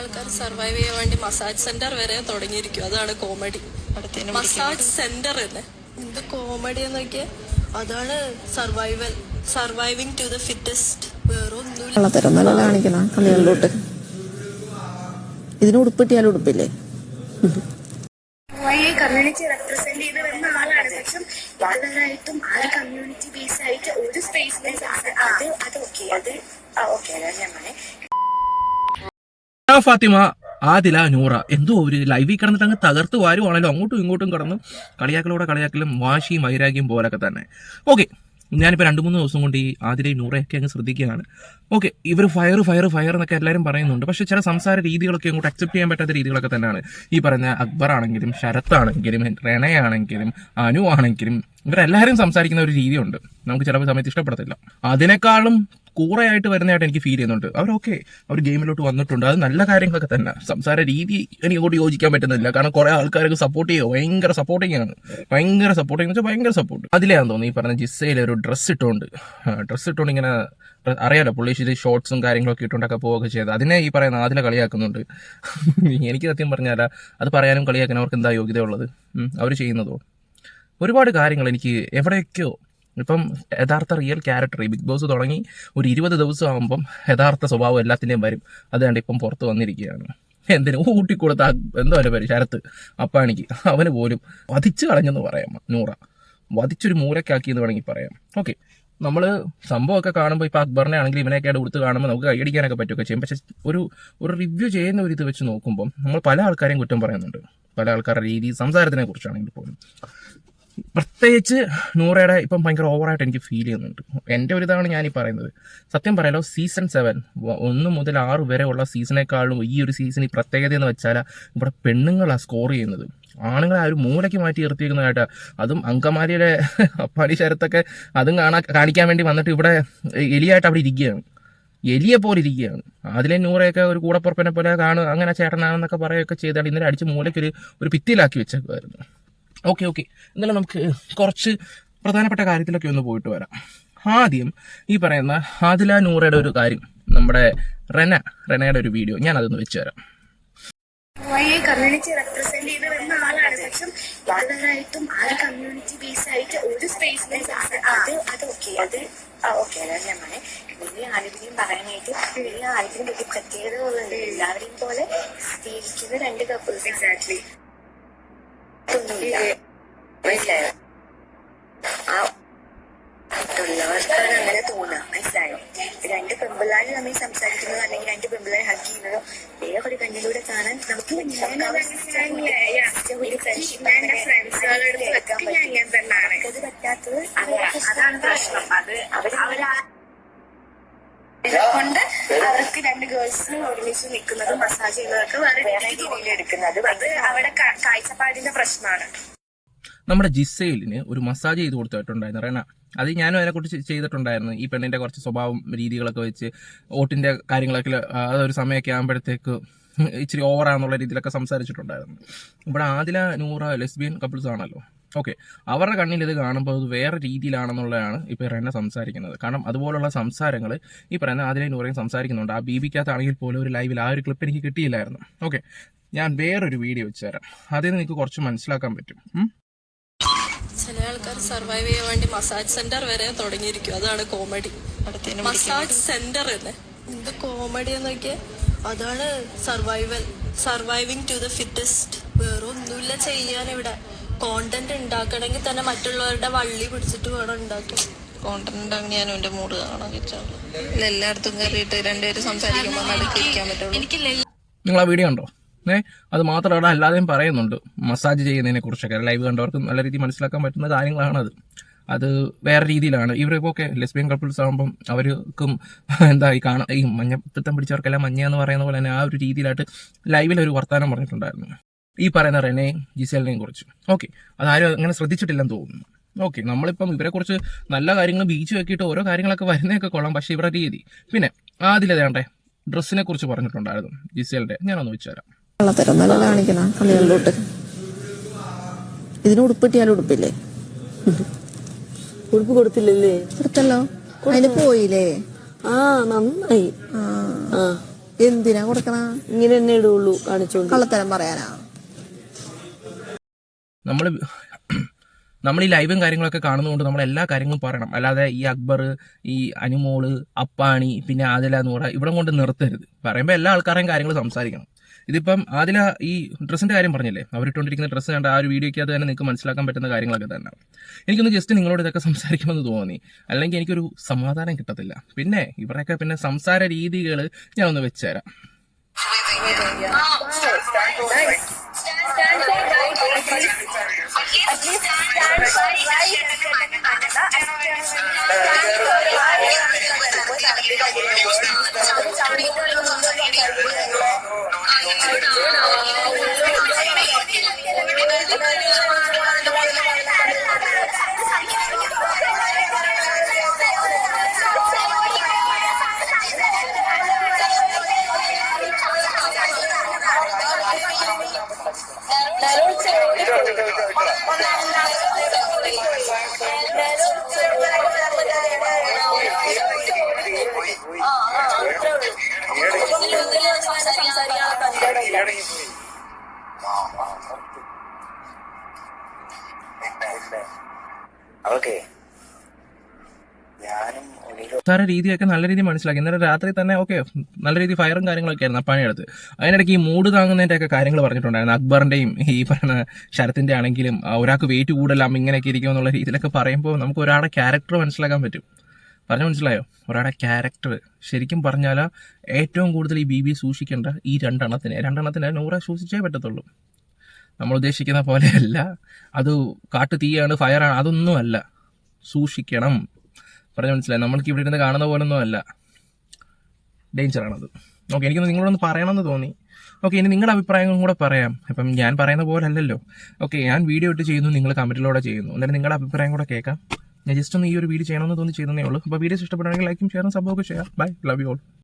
ആൾക്കാർ സർവൈവ് ചെയ്യാൻ വേണ്ടി മസാജ് സെന്റർ വരെ തുടങ്ങിയിരിക്കും. അതാണ് കോമഡി മസാജ് സെന്റർ തന്നെ എന്ത് കോമഡി എന്നൊക്കെ അതാണ് survival surviving to the fittest വേറെ ഒന്നുമില്ല കള്ളത്തരം നല്ല കാണിക്കണം. കളികളിലോട്ട് ഇതിന് ഉടുപ്പിട്ടിയാലും ഉടുപ്പില്ലേ? കമ്മ്യൂണിറ്റി റെപ്രസെന്റ് ചെയ്ത് വരുന്ന ആളാണ്. പക്ഷെ ഇതുവരായിട്ടും ആ ഒരു കമ്മ്യൂണിറ്റി ബേസ് ആയിട്ട് ഒരു സ്പേസിലും അത് അത് ഓക്കെ അത് ഓക്കെ അതാണ് ഞാൻ പറഞ്ഞത് ഫാത്തിമ ആദില നൂറ. എന്തോ ഒരു ലൈവിൽ കിടന്നിട്ട് അങ്ങ് തകർത്ത് വാരുവാണല്ലോ. അങ്ങോട്ടും ഇങ്ങോട്ടും കിടന്ന് കളിയാക്കലോടെ കളിയാക്കലും വാശിയും വൈരാഗ്യം പോലൊക്കെ തന്നെ. ഓക്കെ ഞാനിപ്പോൾ രണ്ട് മൂന്ന് ദിവസം കൊണ്ട് ഈ ആതിരയും നൂറയൊക്കെ അങ്ങ് ശ്രദ്ധിക്കുകയാണ്. ഓക്കെ ഇവർ ഫയർ ഫയർ ഫയർ എന്നൊക്കെ എല്ലാവരും പറയുന്നുണ്ട്. പക്ഷേ ചില സംസാര രീതികളൊക്കെ അങ്ങോട്ട് അക്സെപ്റ്റ് ചെയ്യാൻ പറ്റാത്ത രീതികളൊക്കെ തന്നെയാണ്. ഈ പറഞ്ഞ അക്ബർ ആണെങ്കിലും ശരത്താണെങ്കിലും റെണയാണെങ്കിലും അനു ആണെങ്കിലും ഇവരെല്ലാവരും സംസാരിക്കുന്ന ഒരു രീതിയുണ്ട്. നമുക്ക് ചിലപ്പോൾ സമയത്ത് ഇഷ്ടപ്പെടത്തില്ല. അതിനേക്കാളും കൂറയായിട്ട് വരുന്നതായിട്ട് എനിക്ക് ഫീൽ ചെയ്യുന്നുണ്ട്. അവരൊക്കെ അവർ ഗെയിമിലോട്ട് വന്നിട്ടുണ്ട്. അത് നല്ല കാര്യങ്ങളൊക്കെ തന്നെ. സംസാര രീതി എനിക്ക് അങ്ങോട്ട് യോജിക്കാൻ പറ്റുന്നില്ല. കാരണം കുറെ ആൾക്കാരൊക്കെ സപ്പോർട്ട് ചെയ്യുക. ഭയങ്കര സപ്പോർട്ടിങ് ആണ്. ഭയങ്കര സപ്പോർട്ടിങ് വെച്ചാൽ ഭയങ്കര സപ്പോർട്ട് അതിലാന്ന് തോന്നുന്നു ഈ പറഞ്ഞ ജിസ്സയിൽ ഒരു ഡ്രസ്സ് ഇട്ടുകൊണ്ട് ഡ്രസ്സ് ഇട്ടുകൊണ്ട് ഇങ്ങനെ അറിയാലോ പുള്ളി ഷോർട്സും കാര്യങ്ങളൊക്കെ ഇട്ടുകൊണ്ടൊക്കെ പോവുകയൊക്കെ ചെയ്ത് അതിനെ ഈ പറയുന്ന അതിലെ കളിയാക്കുന്നുണ്ട്. എനിക്ക് സത്യം പറഞ്ഞാൽ അത് പറയാനും കളിയാക്കാനും അവർക്ക് എന്താ യോഗ്യത ഉള്ളത് അവർ ചെയ്യുന്നതോ? ഒരുപാട് കാര്യങ്ങൾ എനിക്ക് എവിടെയൊക്കെയോ ഇപ്പം യഥാർത്ഥ റിയൽ ക്യാരക്ടർ ഈ ബിഗ് ബോസ് തുടങ്ങി ഒരു ഇരുപത് ദിവസം ആകുമ്പം യഥാർത്ഥ സ്വഭാവം എല്ലാത്തിന്റെയും വരും. അതുകൊണ്ട് ഇപ്പം പുറത്ത് വന്നിരിക്കുകയാണ്. എന്തിനു? ഊട്ടിക്കൊടുത്ത കൊടുത്ത എന്തോ അവന്റെ പേര് ശരത്ത് അപ്പാണിക്ക്. അവന് പോലും വധിച്ച് കളഞ്ഞെന്ന് പറയാം നൂറ. വധിച്ചൊരു മൂലക്കാക്കി എന്ന് വേണമെങ്കിൽ പറയാം. ഓക്കെ. നമ്മൾ സംഭവമൊക്കെ കാണുമ്പോൾ ഇപ്പോൾ അക്ബറിനെ ആണെങ്കിൽ ഇവനെയൊക്കെ കൊടുത്ത് കാണുമ്പോൾ നമുക്ക് കൈയടിക്കാനൊക്കെ പറ്റുമൊക്കെ ചെയ്യും. പക്ഷേ ഒരു ഒരു റിവ്യൂ ചെയ്യുന്ന ഒരു ഇത് വെച്ച് നോക്കുമ്പോൾ നമ്മൾ പല ആൾക്കാരെയും കുറ്റം പറയുന്നുണ്ട്. പല ആൾക്കാരുടെ രീതി സംസാരത്തിനെ കുറിച്ചാണെങ്കിൽ പോലും. പ്രത്യേകിച്ച് നൂറയുടെ ഇപ്പം ഭയങ്കര ഓവറായിട്ട് എനിക്ക് ഫീൽ ചെയ്യുന്നുണ്ട്. എന്റെ ഒരു ഇതാണ് ഈ പറയുന്നത്. സത്യം പറയാലോ സീസൺ സെവൻ ഒന്ന് മുതൽ ആറ് വരെ ഉള്ള സീസണേക്കാളും ഈ ഒരു സീസൺ ഈ പ്രത്യേകത എന്ന് വെച്ചാൽ ഇവിടെ പെണ്ണുങ്ങളാണ് സ്കോർ ചെയ്യുന്നത്. ആണുങ്ങളെ ആ ഒരു മൂലയ്ക്ക് മാറ്റി നിർത്തിയിരിക്കുന്നതായിട്ട്. അതും അങ്കമാലിയുടെ അപ്പാടി ശരത്തൊക്കെ അതും കാണാൻ കാണിക്കാൻ വേണ്ടി വന്നിട്ട് ഇവിടെ എലിയായിട്ട് അവിടെ ഇരിക്കുകയാണ്. എലിയെ പോലെ ഇരിക്കുകയാണ്. അതിലെ നൂറയൊക്കെ ഒരു കൂടപ്പുറപ്പിനെ പോലെ കാണും അങ്ങനെ ചേട്ടനാണെന്നൊക്കെ പറയുകയൊക്കെ ചെയ്താൽ ഇന്നലെ അടിച്ച് മൂലയ്ക്ക് ഒരു ഒരു ഭിത്തിയിലാക്കി വെച്ചേക്കുമായിരുന്നു ഓക്കെ ഓക്കെ. എന്നാലും നമുക്ക് കുറച്ച് പ്രധാനപ്പെട്ട കാര്യത്തിലൊക്കെ ഒന്ന് പോയിട്ട് വരാം. ആദ്യം ഈ പറയുന്ന ആദില നൂറയുടെ ഒരു കാര്യം നമ്മുടെ റെന റെനയുടെ ഒരു വീഡിയോ. ഞാൻ അതൊന്ന് വെച്ച് തരാം. കമ്മ്യൂണിറ്റി റെപ്രസെന്റ് ചെയ്ത് വരുന്ന ആളാണ്. പക്ഷെ യാതൊരായിട്ടും ആ കമ്മ്യൂണിറ്റി ബേസ് ആയിട്ട് ഒരു സ്പേസിലും അത് അത് ഓക്കെ അത് ഓക്കെ ഞാൻ പറഞ്ഞത് വലിയ ആരെങ്കിലും പറയാനായിട്ട് വലിയ ആരെങ്കിലും വലിയ പ്രത്യേകതകളുണ്ട് എല്ലാവരെയും പോലെ സ്നേഹിക്കുന്ന രണ്ട് കപ്പിൾസ് എക്സാക്ട്ലി ഒന്നുമില്ല മനസ്സിലായോ ആ മറ്റുള്ളവർക്കാണ് അങ്ങനെ തോന്നുക മനസ്സിലായോ രണ്ട് പെമ്പിള്ളാർ തമ്മിൽ സംസാരിക്കുന്നതോ അല്ലെങ്കിൽ രണ്ട് പെമ്പിള്ളാർ ഹഗ് ചെയ്യുന്നതോ വേറെ ഒരു കണ്ണിലൂടെ കാണാൻ നമുക്ക് അത് പറ്റാത്തത് അതാണ് പ്രശ്നം അത് അവരാ കൊണ്ട് അവർക്ക് രണ്ട് ഗേൾസിനും ഒരുമിച്ച് നിൽക്കുന്നത് മസാജ് ചെയ്യുന്നതൊക്കെ വേറെ രീതിയിൽ എടുക്കുന്നത് അത് അവിടെ കാഴ്ചപ്പാടിന്റെ പ്രശ്നമാണ്. നമ്മുടെ ജിസൈലിന് ഒരു മസാജ് ചെയ്ത് കൊടുത്തിട്ടുണ്ടായിരുന്നു. റെന അത് ഞാനും അതിനെക്കുറിച്ച് ചെയ്തിട്ടുണ്ടായിരുന്നു. ഈ പെണ്ണിന്റെ കുറച്ച് സ്വഭാവം രീതികളൊക്കെ വെച്ച് ഓട്ടിന്റെ കാര്യങ്ങളൊക്കെ അതൊരു സമയമൊക്കെ ആകുമ്പോഴത്തേക്ക് ഇച്ചിരി ഓവറാന്നുള്ള രീതിയിലൊക്കെ സംസാരിച്ചിട്ടുണ്ടായിരുന്നു. ഇവിടെ ആദില നൂറ ലെസ്ബിയൻ കപ്പിൾസ് ആണല്ലോ ഓക്കെ അവരുടെ കണ്ണിൽ ഇത് കാണുമ്പോൾ അത് വേറെ രീതിയിലാണെന്നുള്ളതാണ് ഇപ്പോൾ റെന സംസാരിക്കുന്നത്. കാരണം അതുപോലുള്ള സംസാരങ്ങൾ ഈ പറയുന്ന അതിലേ നൂറയും സംസാരിക്കുന്നുണ്ട്. ആ ബീബിക്കകത്താണെങ്കിൽ പോലും ഒരു ലൈവിൽ ആ ഒരു ക്ലിപ്പ് എനിക്ക് കിട്ടിയില്ലായിരുന്നു. ഓക്കെ ഞാൻ വേറൊരു വീഡിയോ വെച്ച് തരാം അതിൽ നിന്ന് നിങ്ങൾക്ക് കുറച്ച് മനസ്സിലാക്കാൻ പറ്റും. ചില ആൾക്കാർ സർവൈവ് ചെയ്യാൻ വേണ്ടി മസാജ് സെന്റർ വരെ തുടങ്ങിയിരിക്കും. അതാണ് കോമഡി മസാജ് സെന്റർ തന്നെ എന്ത് കോമഡി എന്നൊക്കെ? അതാണ് survival surviving to the fittest വേറെ ഒന്നുമില്ല ചെയ്യാൻ ഇവിടെ കോണ്ടന്റ് ഉണ്ടാക്കണമെങ്കിൽ തന്നെ മറ്റുള്ളവരുടെ വള്ളി പിടിച്ചിട്ട് വേണം ഉണ്ടാക്കാൻ. കോണ്ടന്റ് ഞാൻ എന്റെ മൂഡ് കാണാൻ വെച്ചാൽ ഇല്ല എല്ലായിടത്തും കയറിയിട്ട് രണ്ടുപേരും സംസാരിക്കുമ്പോൾ നടുക്കിരിക്കാൻ പറ്റുള്ളൂ. നിങ്ങൾ ആ വീഡിയോ ഉണ്ടോ ഏ അത് മാത്രമല്ല അല്ലാതെയും പറയുന്നുണ്ട്. മസാജ് ചെയ്യുന്നതിനെ കുറിച്ചൊക്കെ. ലൈവ് കണ്ടവർക്ക് നല്ല രീതിയിൽ മനസ്സിലാക്കാൻ പറ്റുന്ന കാര്യങ്ങളാണ് അത്. അത് വേറെ രീതിയിലാണ്. ഇവരിപ്പോൾ ഒക്കെ ലെസ്ബിയൻ കപ്പിൾസ് ആകുമ്പം അവർക്കും എന്താ ഈ കാണാൻ ഈ മഞ്ഞപ്പിത്തം പിടിച്ചവർക്കെല്ലാം മഞ്ഞ എന്ന് പറയുന്ന പോലെ തന്നെ ആ ഒരു രീതിയിലായിട്ട് ലൈവിൽ ഒരു വർത്തമാനം പറഞ്ഞിട്ടുണ്ടായിരുന്നു. ഈ പറയുന്ന റെനെ ജിസേലിനെയും കുറിച്ച്. ഓക്കെ. അതാരും അങ്ങനെ ശ്രദ്ധിച്ചിട്ടില്ലെന്ന് തോന്നുന്നു. ഓക്കെ. നമ്മളിപ്പം ഇവരെ കുറിച്ച് നല്ല കാര്യങ്ങൾ ബീച്ച് വെക്കിയിട്ട് ഓരോ കാര്യങ്ങളൊക്കെ വരുന്നതൊക്കെ കൊള്ളാം. പക്ഷേ ഇവരുടെ രീതി. പിന്നെ ആദ്യം ഡ്രസ്സിനെ കുറിച്ച് പറഞ്ഞിട്ടുണ്ടായിരുന്നു ജിസേലിന്റെ ഞാനൊന്ന് വെച്ചുതരാം കാണിക്കണം കളികളിലോട്ട് ഇതിന് ഉടുപ്പിട്ടിയാലും ഉടുപ്പില്ലേ? ഉടുപ്പ് കൊടുത്തില്ലല്ലേ? കൊടുത്തല്ലോ. അതിന് പോയില്ലേ? ആ നന്നായി. എന്തിനാ കൊടുക്കണ? ഇങ്ങനെ തന്നെ ഇടുള്ളൂ കാണിച്ചോണ്ട്. കള്ളത്തരം പറയാനാ? നമ്മൾ നമ്മൾ ഈ ലൈവും കാര്യങ്ങളൊക്കെ കാണുന്നതുകൊണ്ട് നമ്മൾ എല്ലാ കാര്യങ്ങളും പറയണം അല്ലാതെ ഈ അക്ബർ ഈ അനുമോൾ അപ്പാണി പിന്നെ ആദില നൂറ ഇവിടെ കൊണ്ട് നിർത്തരുത് പറയുമ്പോൾ എല്ലാ ആൾക്കാരെയും കാര്യങ്ങൾ സംസാരിക്കണം ഇതിപ്പം ആദില ഈ ഡ്രസ്സിന്റെ കാര്യം പറഞ്ഞില്ലേ അവരിട്ടുകൊണ്ടിരിക്കുന്ന ഡ്രസ്സ് കണ്ട ആ ഒരു വീഡിയോയ്ക്ക് അത് തന്നെ നിങ്ങൾക്ക് മനസ്സിലാക്കാൻ പറ്റുന്ന കാര്യങ്ങളൊക്കെ തന്നെ എനിക്കൊന്ന് ജസ്റ്റ് നിങ്ങളോട് ഇതൊക്കെ സംസാരിക്കുമെന്ന് തോന്നി അല്ലെങ്കിൽ എനിക്കൊരു സമാധാനം കിട്ടത്തില്ല പിന്നെ ഇവരൊക്കെ പിന്നെ സംസാര രീതികൾ ഞാൻ ഒന്ന് വെച്ചുതരാം Gracias. സംസാര രീതിയൊക്കെ നല്ല രീതിയിൽ മനസ്സിലാക്കി. ഇന്നലെ രാത്രി തന്നെ ഓക്കെ നല്ല രീതിയിൽ ഫയറും കാര്യങ്ങളൊക്കെ ആയിരുന്നു പണിയെടുത്ത്. അതിനിടയ്ക്ക് ഈ മൂട് താങ്ങുന്നതിന്റെ ഒക്കെ കാര്യങ്ങൾ പറഞ്ഞിട്ടുണ്ടായിരുന്നു. അക്ബറിന്റെയും ഈ പറഞ്ഞ ശരത്തിന്റെ ആണെങ്കിലും ഒരാൾക്ക് വെയിറ്റ് കൂടലാം ഇങ്ങനെയൊക്കെ ഇരിക്കും എന്നുള്ള രീതിയിലൊക്കെ പറയുമ്പോൾ നമുക്ക് ഒരാളുടെ ക്യാരക്ടർ മനസ്സിലാക്കാൻ പറ്റും. പറഞ്ഞു മനസ്സിലായോ? ഒരാളുടെ ക്യാരക്ടർ ശരിക്കും പറഞ്ഞാൽ ഏറ്റവും കൂടുതൽ ഈ ബി ബി സൂക്ഷിക്കേണ്ട ഈ രണ്ടെണ്ണത്തിന്. രണ്ടെണ്ണത്തിന് നൂറെ സൂക്ഷിച്ചേ പറ്റത്തുള്ളൂ. നമ്മൾ ഉദ്ദേശിക്കുന്ന പോലെയല്ല. അത് കാട്ടു തീയാണ് ഫയറാണ് അതൊന്നുമല്ല. സൂക്ഷിക്കണം. പറഞ്ഞു മനസ്സിലായി? നമ്മൾക്ക് ഇവിടെ ഇരുന്ന് കാണുന്ന പോലെ പോലൊന്നും അല്ല ഡേഞ്ചറാണത് ഓക്കെ എനിക്കൊന്ന് നിങ്ങളോടൊന്ന് പറയണമെന്ന് തോന്നി. ഓക്കെ ഇനി നിങ്ങളുടെ അഭിപ്രായങ്ങളും കൂടെ പറയാം. അപ്പം ഞാൻ പറയുന്ന പോലെ അല്ലല്ലോ ഓക്കെ ഞാൻ വീഡിയോ ഇട്ട് ചെയ്യുന്നു നിങ്ങൾ കമന്റിലൂടെ ചെയ്യുന്നു. എന്നിട്ട് നിങ്ങളുടെ അഭിപ്രായം കൂടെ കേൾക്കാം. ഞാൻ ജസ്റ്റ് ഒന്ന് ഈ ഒരു വീഡിയോ ചെയ്യണമെന്ന് തോന്നി ചെയ്യുന്നേ ഉള്ളൂ. അപ്പോൾ വീഡിയോസ് ഇഷ്ടപ്പെടുകയാണെങ്കിൽ ലൈക്കും ഷെയറും സംഭവമൊക്കെ ചെയ്യാം ബൈ ലവ് യു ഓൾ